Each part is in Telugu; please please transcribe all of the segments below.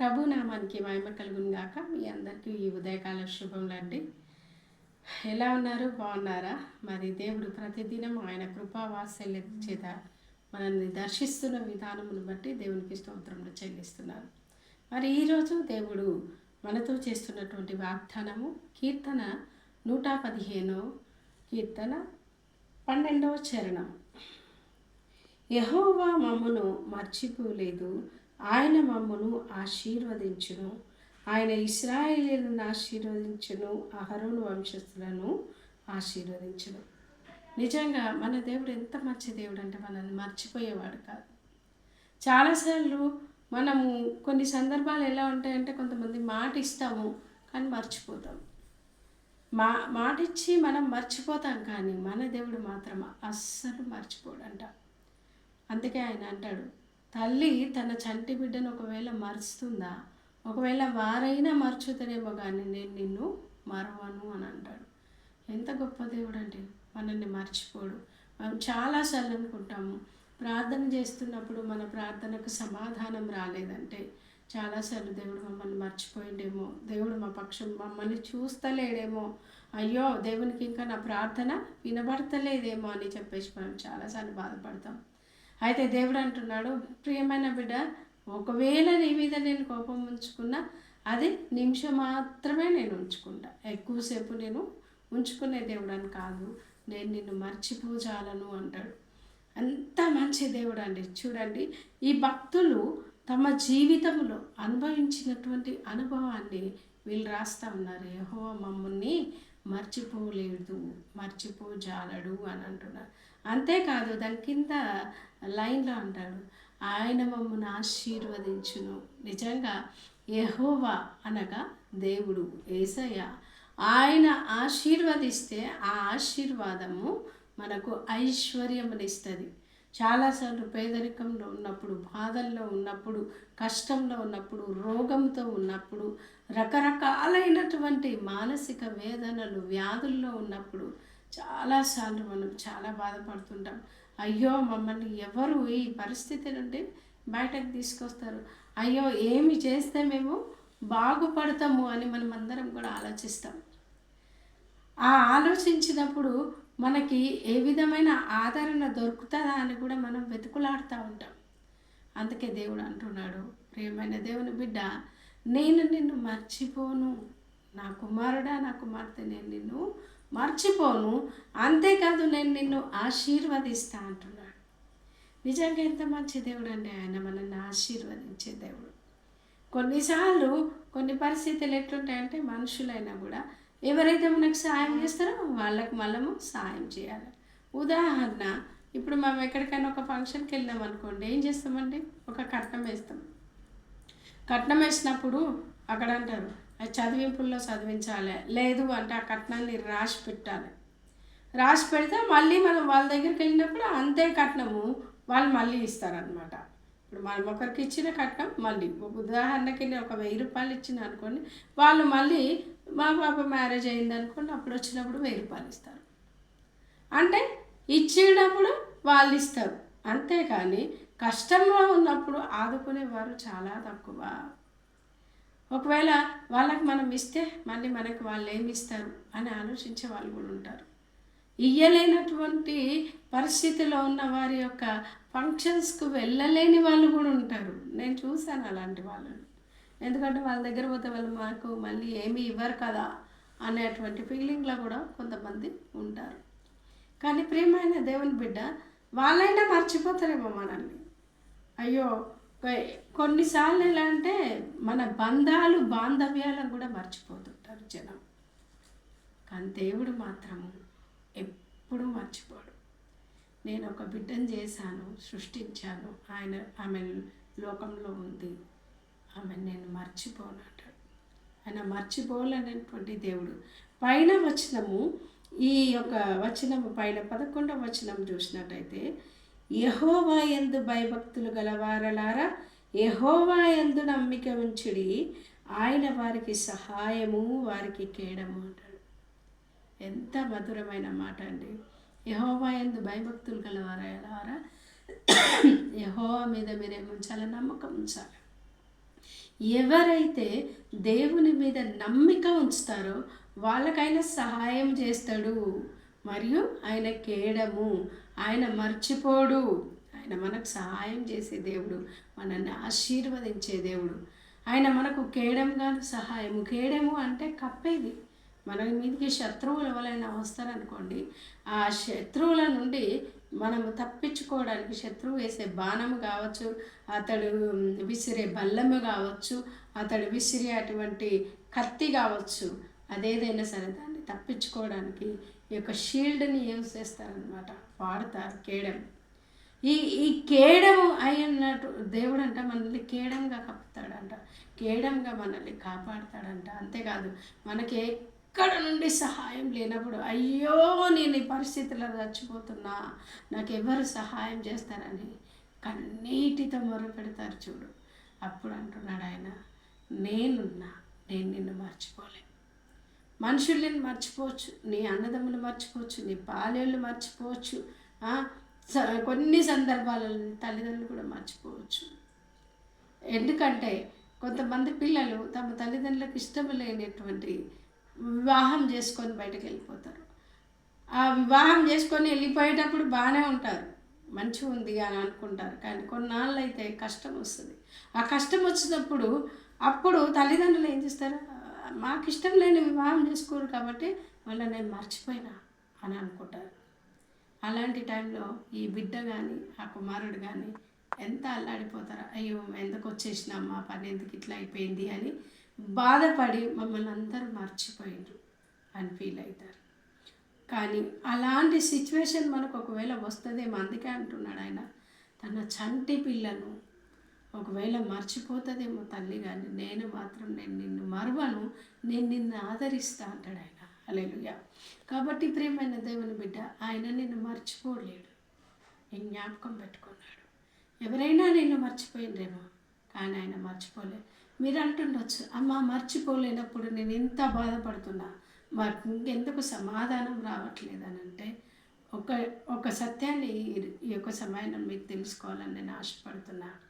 ప్రభు నామానికి మహిమ కలుగును గాక. మీ అందరికీ ఈ ఉదయకాల శుభములండి ఎలా ఉన్నారు? బాగున్నారా? మరి దేవుడు ప్రతిదినం ఆయన కృపావాసల్య చేత మనల్ని దర్శిస్తున్న విధానమును బట్టి దేవునికి స్తోత్రములు చెల్లిస్తున్నారు. మరి ఈరోజు దేవుడు మనతో చేస్తున్నటువంటి వాగ్దానము కీర్తన నూట పదిహేను కీర్తన పన్నెండవ చరణం. యహోవా మమ్మను మర్చిపోలేదు. ఆయన మమ్మను ఆశీర్వదించును. ఆయన ఇస్రాయేలీలను ఆశీర్వదించును అహరోను వంశస్థులను ఆశీర్వదించును. నిజంగా మన దేవుడు ఎంత మంచి దేవుడు అంటే మనల్ని మర్చిపోయేవాడు కాదు. చాలాసార్లు మనము కొన్ని సందర్భాలు ఎలా ఉంటాయంటే కొంతమంది మాట ఇస్తాము కానీ మర్చిపోతాం. మా మాట ఇచ్చి మనం మర్చిపోతాం కానీ మన దేవుడు మాత్రం అస్సలు మర్చిపోడంట. అందుకే ఆయన అంటాడు తల్లి తన చంటి బిడ్డను ఒకవేళ మరుస్తుందా? ఒకవేళ వారైనా మర్చుతారేమో కానీ నేను నిన్ను మరవను అని అంటాడు. ఎంత గొప్ప దేవుడు అంటే మనల్ని మర్చిపోడు. మనం చాలాసార్లు అనుకుంటాము ప్రార్థన చేస్తున్నప్పుడు మన ప్రార్థనకు సమాధానం రాలేదంటే చాలాసార్లు దేవుడు మమ్మల్ని మర్చిపోయిండేమో దేవుడు మా పక్షం మమ్మల్ని చూస్తలేడేమో అయ్యో దేవునికి ఇంకా నా ప్రార్థన వినబడతలేదేమో అని చెప్పేసి మనం చాలాసార్లు బాధపడతాం. అయితే దేవుడు అంటున్నాడు ప్రియమైన బిడ్డ ఒకవేళ నీ మీద నేను కోపం ఉంచుకున్నా అది నిమిషం మాత్రమే నేను ఉంచుకుంటా. ఎక్కువసేపు నేను ఉంచుకునే దేవుడు అని కాదు. నేను నిన్ను మర్చిపోజాలను అంటాడు. అంత మంచి దేవుడు అండి. చూడండి ఈ భక్తులు తమ జీవితంలో అనుభవించినటువంటి అనుభవాన్ని వీళ్ళు రాస్తా ఉన్నారు. యహో మమ్మల్ని మర్చిపోలేదు మర్చిపోజాలడు అని అంటున్నారు. అంతేకాదు దాని కింద లైన్లో అంటాడు. ఆయన మమ్మల్ని ఆశీర్వదించును. నిజంగా యహోవా అనగా దేవుడు ఏసయ్య. ఆయన ఆశీర్వదిస్తే ఆ ఆశీర్వాదము మనకు ఐశ్వర్యమునిస్తుంది. చాలాసార్లు పేదరికంలో ఉన్నప్పుడు బాధల్లో ఉన్నప్పుడు కష్టంలో ఉన్నప్పుడు రోగంతో ఉన్నప్పుడు రకరకాలైనటువంటి మానసిక వేదనలు వ్యాధుల్లో ఉన్నప్పుడు చాలాసార్లు మనం చాలా బాధపడుతుంటాం. అయ్యో మమ్మల్ని ఎవరు ఈ పరిస్థితి నుండి బయటకు తీసుకొస్తారు? అయ్యో ఏమి చేస్తే మేము బాగుపడతాము అని మనం అందరం కూడా ఆలోచిస్తాం. ఆ ఆలోచించినప్పుడు మనకి ఏ విధమైన ఆదరణ దొరుకుతుందా అని కూడా మనం వెతుకులాడుతూ ఉంటాం. అందుకే దేవుడు అంటున్నాడు ప్రియమైన దేవుని బిడ్డ నేను నిన్ను మర్చిపోను. నా కుమారుడా నా కుమార్తె నేను నిన్ను మర్చిపోను. అంతేకాదు నేను నిన్ను ఆశీర్వదిస్తా అంటున్నాడు. నిజంగా ఎంత మంచి దేవుడు అండి ఆయన. మనల్ని ఆశీర్వదించే దేవుడు. కొన్నిసార్లు కొన్ని పరిస్థితులు ఎట్లుంటాయంటే మనుషులైనా కూడా ఎవరైతే మనకు సాయం చేస్తారో వాళ్ళకు మనము సాయం చేయాలి. ఉదాహరణ ఇప్పుడు మనం ఎక్కడికైనా ఒక ఫంక్షన్కి వెళ్ళాం అనుకోండి ఏం చేస్తామండి? ఒక కట్నం వేస్తాం. కట్నం వేసినప్పుడు అక్కడ అంటారు చదివింపుల్లో చదివించాలి. లేదు అంటే ఆ కట్నాన్ని రాసి పెట్టాలి. రాసి పెడితే మళ్ళీ మనం వాళ్ళ దగ్గరికి వెళ్ళినప్పుడు అంతే కట్నము వాళ్ళు మళ్ళీ ఇస్తారనమాట ఇప్పుడు మనం ఒకరికి ఇచ్చిన కట్నం మళ్ళీ. ఒక ఉదాహరణకి నేను ఒక వెయ్యి రూపాయలు ఇచ్చిన అనుకోండి వాళ్ళు మళ్ళీ మా పాప మ్యారేజ్ అయింది అనుకోండి అప్పుడు వచ్చినప్పుడు వెయ్యి రూపాయలు ఇస్తారు. అంటే ఇచ్చినప్పుడు వాళ్ళు ఇస్తారు. అంతేకాని కష్టంలో ఉన్నప్పుడు ఆదుకునేవారు చాలా తక్కువ. ఒకవేళ వాళ్ళకి మనం ఇస్తే మళ్ళీ మనకి వాళ్ళు ఏమి ఇస్తారు అని ఆలోచించే వాళ్ళు కూడా ఉంటారు. ఇయ్యలేనటువంటి పరిస్థితిలో ఉన్న వారి యొక్క ఫంక్షన్స్కు వెళ్ళలేని వాళ్ళు కూడా ఉంటారు. నేను చూశాను అలాంటి వాళ్ళని. ఎందుకంటే వాళ్ళ దగ్గర పోతే వాళ్ళు మాకు మళ్ళీ ఏమీ ఇవ్వరు కదా అనేటువంటి ఫీలింగ్లో కూడా కొంతమంది ఉంటారు. కానీ ప్రియమైన దేవుని బిడ్డ వాళ్ళైనా మర్చిపోతారేమో మనల్ని. అయ్యో కొన్నిసార్లు ఎలా అంటే మన బంధాలు బాంధవ్యాలను కూడా మర్చిపోతుంటారు జనం. కానీ దేవుడు మాత్రము ఎప్పుడూ మర్చిపోడు. నేను ఒక బిడ్డను చేశాను సృష్టించాను ఆయన ఆమె లోకంలో ఉంది ఆమె నేను మర్చిపోను అంటాడు. ఆయన మర్చిపోలేనటువంటి దేవుడు. పైన వచనము ఈ యొక్క వచనము పైన పదకొండవ వచనం చూసినట్టయితే యహోవా ఎందు భయభక్తులు గలవారలారా యహోవా ఎందు నమ్మిక ఉంచుడి. ఆయన వారికి సహాయము వారికి కేడము అంటాడు. ఎంత మధురమైన మాట అండి. యహోవా ఎందు భయభక్తులు గలవారలారా యహోవా మీద మీరే ఉంచాలి నమ్మకం ఉంచాలి. ఎవరైతే దేవుని మీద నమ్మిక ఉంచుతారో వాళ్ళకైనా సహాయం చేస్తాడు. మరియు ఆయన కేడము ఆయన మర్చిపోడు. ఆయన మనకు సహాయం చేసే దేవుడు. మనల్ని ఆశీర్వదించే దేవుడు. ఆయన మనకు కేడంగాను సహాయము. కేడము అంటే కప్పేది మన మీదకి శత్రువులు వలన వస్తారనుకోండి ఆ శత్రువుల నుండి మనం తప్పించుకోవడానికి శత్రువు వేసే బాణము కావచ్చు అతడు విసిరే బల్లము కావచ్చు అతడు విసిరే అటువంటి కత్తి కావచ్చు అదేదైనా సరే దాన్ని తప్పించుకోవడానికి ఈ యొక్క షీల్డ్ని యూజ్ చేస్తారనమాట వాడతారు కేడం. ఈ ఈ కేడము అయినట్టు దేవుడు అంట మనల్ని కేడంగా కప్పుతాడంట. కేడంగా మనల్ని కాపాడతాడంట. అంతేకాదు మనకి ఎక్కడ నుండి సహాయం లేనప్పుడు అయ్యో నేను ఈ పరిస్థితిలో చచ్చిపోతున్నా నాకు ఎవరు సహాయం చేస్తారని కన్నీటితో మొరపెడతారు చూడు. అప్పుడు అంటున్నాడు ఆయన నేనున్నా నేను నిన్ను మర్చిపోలే మనుషుల్ని మర్చిపోవచ్చు నీ అన్నదమ్ములు మర్చిపోవచ్చు నీ పాలేళ్ళు మర్చిపోవచ్చు కొన్ని సందర్భాలలో తల్లిదండ్రులు కూడా మర్చిపోవచ్చు. ఎందుకంటే కొంతమంది పిల్లలు తమ తల్లిదండ్రులకు ఇష్టం లేనటువంటి వివాహం చేసుకొని బయటకు వెళ్ళిపోతారు. ఆ వివాహం చేసుకొని వెళ్ళిపోయేటప్పుడు బాగానే ఉంటారు. మంచిగా ఉంది అని అనుకుంటారు. కానీ కొన్నాళ్ళు అయితే కష్టం వస్తుంది. ఆ కష్టం వచ్చినప్పుడు అప్పుడు తల్లిదండ్రులు ఏం చేస్తారు? మాకు ఇష్టం లేని వివాహం చేసుకోరు కాబట్టి మళ్ళీ నేను మర్చిపోయినా అని అనుకుంటారు. అలాంటి టైంలో ఈ బిడ్డ కానీ ఆ కుమారుడు కానీ ఎంత అల్లాడిపోతారు? అయ్యో ఎందుకు వచ్చేసినాం మా పని ఎందుకు ఇట్లా అయిపోయింది అని బాధపడి మమ్మల్ని అందరూ మర్చిపోయిండ్రు అని ఫీల్ అవుతారు. కానీ అలాంటి సిచ్యువేషన్ మనకు ఒకవేళ వస్తుందేమో అందుకే అంటున్నాడు ఆయన. తన చంటి పిల్లను ఒకవేళ మర్చిపోతుందేమో తల్లి కానీ నేను మాత్రం నేను నిన్ను మరవను నేను నిన్ను ఆదరిస్తా అంటాడు ఆయన. అలెలుయ కాబట్టి ప్రేమైన దేవుని బిడ్డ ఆయన నిన్ను మర్చిపోలేడు. నేను జ్ఞాపకం పెట్టుకున్నాడు. ఎవరైనా నిన్ను మర్చిపోయిండ్రేమో కానీ ఆయన మర్చిపోలేదు. మీరు అంటుండొచ్చు అమ్మ మర్చిపోలేనప్పుడు నేను ఎంత బాధపడుతున్నా మరి ఇంకెందుకు సమాధానం రావట్లేదు అని అంటే ఒక ఒక సత్యాన్ని ఈ యొక్క సమయాన్ని మీరు తెలుసుకోవాలని నేను ఆశపడుతున్నాను.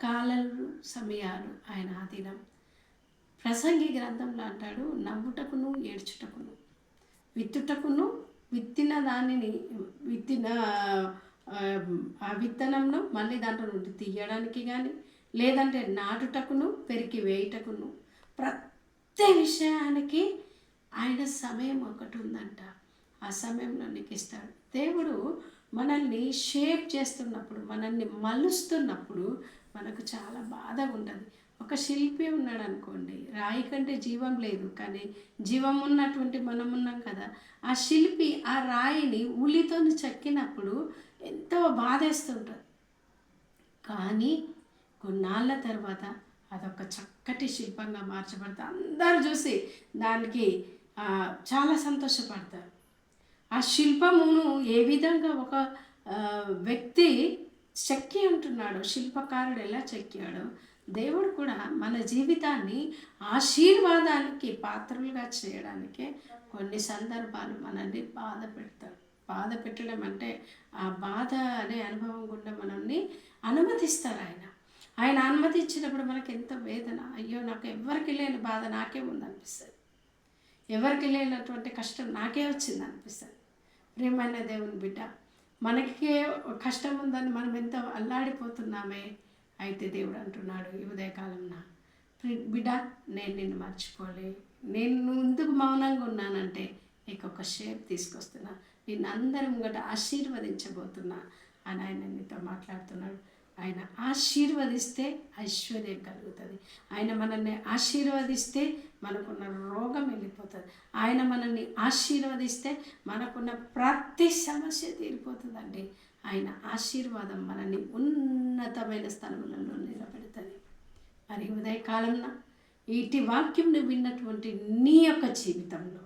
కాలలు సమయాలు ఆయన ఆధీనం. ప్రసంగి గ్రంథంలో అంటాడు నవ్వుటకును ఏడ్చుటకును. విత్తుటకును విత్తిన దానిని విత్తిన ఆ విత్తనంను మళ్ళీ దాంట్లో నుండి తీయడానికి కానీ లేదంటే నాటుటకును పెరికి వేయుటకును. ప్రతి విషయానికి ఆయన సమయం ఒకటి ఉందంట. ఆ సమయంలో నీకు ఇస్తాడు. దేవుడు మనల్ని షేప్ చేస్తున్నప్పుడు మనల్ని మలుస్తున్నప్పుడు మనకు చాలా బాధగా ఉంటుంది ఒక శిల్పి ఉన్నాడు అనుకోండి రాయి కంటే జీవం లేదు కానీ జీవం ఉన్నటువంటి మనం ఉన్నాం కదా ఆ శిల్పి ఆ రాయిని ఉలితో చెక్కినప్పుడు ఎంతో బాధేస్తుంటుంది. కానీ కొన్నాళ్ళ తర్వాత అదొక చక్కటి శిల్పంగా మార్చబడితే అందరు చూసి దానికి చాలా సంతోషపడతారు. ఆ శిల్పమును ఏ విధంగా ఒక వ్యక్తి అంటున్నాడు. శిల్పకారుడు ఎలా చెక్కాడో? దేవుడు కూడా మన జీవితాన్ని ఆశీర్వాదానికి పాత్రలుగా చేయడానికే కొన్ని సందర్భాలు మనల్ని బాధ పెడతాడు బాధ పెట్టడం అంటే ఆ బాధ అనే అనుభవం గుండా మనల్ని అనుమతిస్తారు ఆయన. ఆయన అనుమతించినప్పుడు మనకి ఎంత వేదన. అయ్యో నాకు ఎవరికి లేని బాధ నాకే ఉందనిపిస్తుంది. ఎవరికి లేనటువంటి కష్టం నాకే వచ్చింది అనిపిస్తుంది ప్రేమైన దేవుని బిడ్డ మనకే కష్టం ఉందని మనం ఎంత అల్లాడిపోతున్నామే అయితే దేవుడు అంటున్నాడు ఈ ఉదయకాలంన. బిడ్డ నేను నిన్ను మర్చిపోలే. నేను ఎందుకు మౌనంగా ఉన్నానంటే నీకు ఒక షేప్ తీసుకొస్తున్నా. నిన్ను అందరం ముంగట ఆశీర్వదించబోతున్నా అని ఆయన నీతో మాట్లాడుతున్నాడు. ఆయన ఆశీర్వదిస్తే ఐశ్వర్యం కలుగుతుంది. ఆయన మనల్ని ఆశీర్వదిస్తే మనకున్న రోగం వెళ్ళిపోతుంది. ఆయన మనల్ని ఆశీర్వదిస్తే మనకున్న ప్రతి సమస్య తీరిపోతుందండి. ఆయన ఆశీర్వాదం మనల్ని ఉన్నతమైన స్థలములలో నిలబెడుతుంది. మరి ఉదయకాలంలో ఇటు వాక్యంను విన్నటువంటి నీ యొక్క జీవితంలో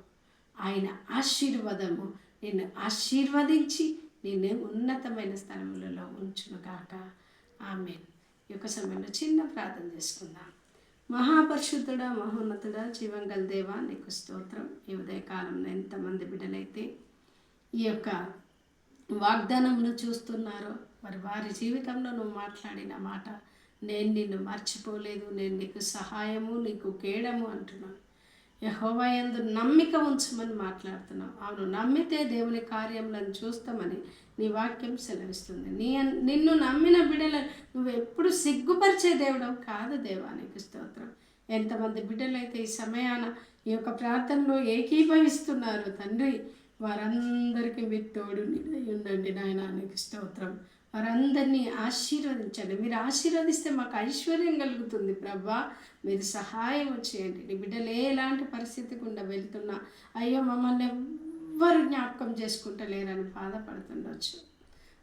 ఆయన ఆశీర్వాదము నిన్ను ఆశీర్వదించి నిన్ను ఉన్నతమైన స్థలములలో ఉంచును కాక ఆమె యొక్క సమయంలో చిన్న ప్రార్థన చేసుకుందాం. మహాపరిశుద్ధుడ మహోన్నతుడ జీవంగల్ దేవ నీకు స్తోత్రం. ఈ ఉదయకాలంలో ఎంతమంది బిడ్డలైతే ఈ యొక్క వాగ్దానమును చూస్తున్నారో మరి వారి జీవితంలో నువ్వు మాట్లాడిన మాట నేను నిన్ను మర్చిపోలేదు నేను నీకు సహాయము నీకు కేడము అంటున్నాను. యహోవా యందు నమ్మిక ఉంచమని మాట్లాడుతున్నాం. అవును నమ్మితే దేవుని కార్యములను చూస్తామని నీ వాక్యం సెలవిస్తుంది. నీ నిన్ను నమ్మిన బిడ్డలు నువ్వు ఎప్పుడు సిగ్గుపరిచే దేవుడవు కాదు దేవానికి స్తోత్రం. ఎంతమంది బిడ్డలైతే ఈ సమయాన ఈ యొక్క ప్రార్థనలో ఏకీభవిస్తున్నారు. తండ్రి వారందరికీ మీరు తోడు ఉండండి నాయన నీకు స్తోత్రం. వారందరినీ ఆశీర్వదించండి. మీరు ఆశీర్వదిస్తే మాకు ఐశ్వర్యం కలుగుతుంది ప్రభా. మీరు సహాయం చేయండి. నీ బిడ్డలు ఎలాంటి పరిస్థితి గుండా వెళ్తున్నా అయ్యో మమ్మల్ని ఎవ్వరు జ్ఞాపకం చేసుకుంటలేరని బాధపడుతుండొచ్చు.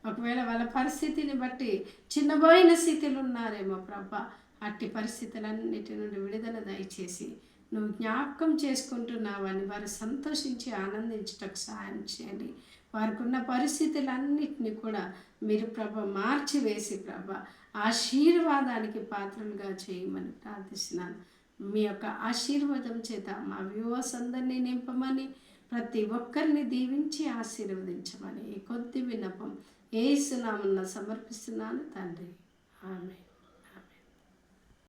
ఒకవేళ వాళ్ళ పరిస్థితిని బట్టి చిన్నబోయిన స్థితిలో ఉన్నారేమో ప్రభా. అట్టి పరిస్థితులన్నిటి నుండి విడుదల దయచేసి నువ్వు జ్ఞాపకం చేసుకుంటున్నావని వారు సంతోషించి ఆనందించటకు సహాయం చేయండి. వారికున్న పరిస్థితులన్నిటిని కూడా మీరు ప్రభ మార్చివేసి ప్రభ ఆశీర్వాదానికి పాత్రలుగా చేయమని ప్రార్థిస్తున్నాను. మీ యొక్క ఆశీర్వాదం చేత మా వ్యూవర్స్ అందరినీ నింపమని ప్రతి ఒక్కరిని దీవించి ఆశీర్వదించమని ఈ కొద్ది విన్నపం ఏ సునామన్న సమర్పిస్తున్నాను తండ్రి. ఆమె